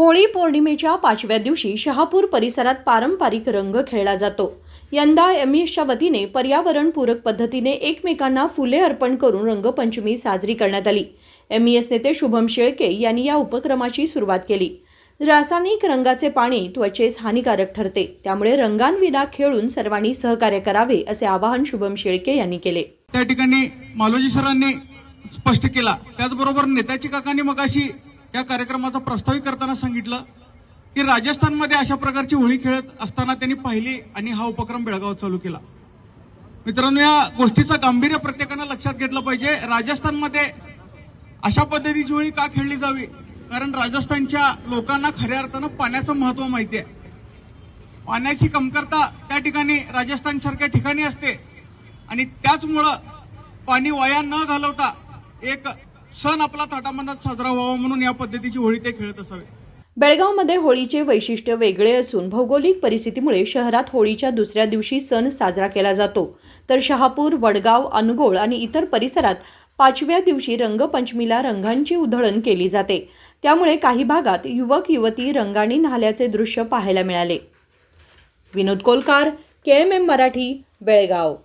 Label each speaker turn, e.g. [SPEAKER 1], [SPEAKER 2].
[SPEAKER 1] होळी पौर्णिमेच्या पाचव्या दिवशी शहापूर परिसरात पारंपरिक रंग खेळला जातो. यंदा एम एसच्या वतीने पर्यावरणपूरक पद्धतीने एकमेकांना फुले अर्पण करून रंगपंचमी साजरी करण्यात आली. एम एस नेते शुभम शेळके यांनी या उपक्रमाची सुरुवात केली. रासायनिक रंगाचे पाणी त्वचेस हानिकारक ठरते. त्यामुळे रंगांविना खेळून सर्वांनी सहकार्य करावे असे आवाहन शुभम शेळके यांनी केले.
[SPEAKER 2] त्या ठिकाणी मालोजी सरांनी स्पष्ट केला. त्याचबरोबर नेत्याची काकांनी मगाशी या कार्यक्रमाचा प्रस्तावित करताना सांगितलं की राजस्थानमध्ये अशा प्रकारची होळी खेळत असताना त्यांनी पाहिली आणि हा उपक्रम बेळगाव चालू केला. मित्रांनो या गोष्टीचं गांभीर्य प्रत्येकानं लक्षात घेतलं पाहिजे. राजस्थानमध्ये अशा पद्धतीची होळी का खेळली जावी? कारण राजस्थानच्या लोकांना खऱ्या अर्थानं पाण्याचं महत्त्व माहिती आहे. पाण्याची कमतरता त्या ठिकाणी राजस्थानसारख्या ठिकाणी असते. आणि त्याचमुळं पाणी वाया न घालवता एक सण आपला थाटामाटात साजरा व्हावा म्हणून या पद्धतीची होळी ते खेळत असावे.
[SPEAKER 1] बेळगावमध्ये होळीचे वैशिष्ट्य वेगळे असून भौगोलिक परिस्थितीमुळे शहरात होळीच्या दुसऱ्या दिवशी सण साजरा केला जातो. तर शहापूर वडगाव अनगोळ आणि इतर परिसरात पाचव्या दिवशी रंगपंचमीला रंगांची उधळण केली जाते. त्यामुळे काही भागात युवक युवती रंगाने न्हाल्याचे दृश्य पाहायला मिळाले. Vinod Kolkar K M M Marathi Belgaum.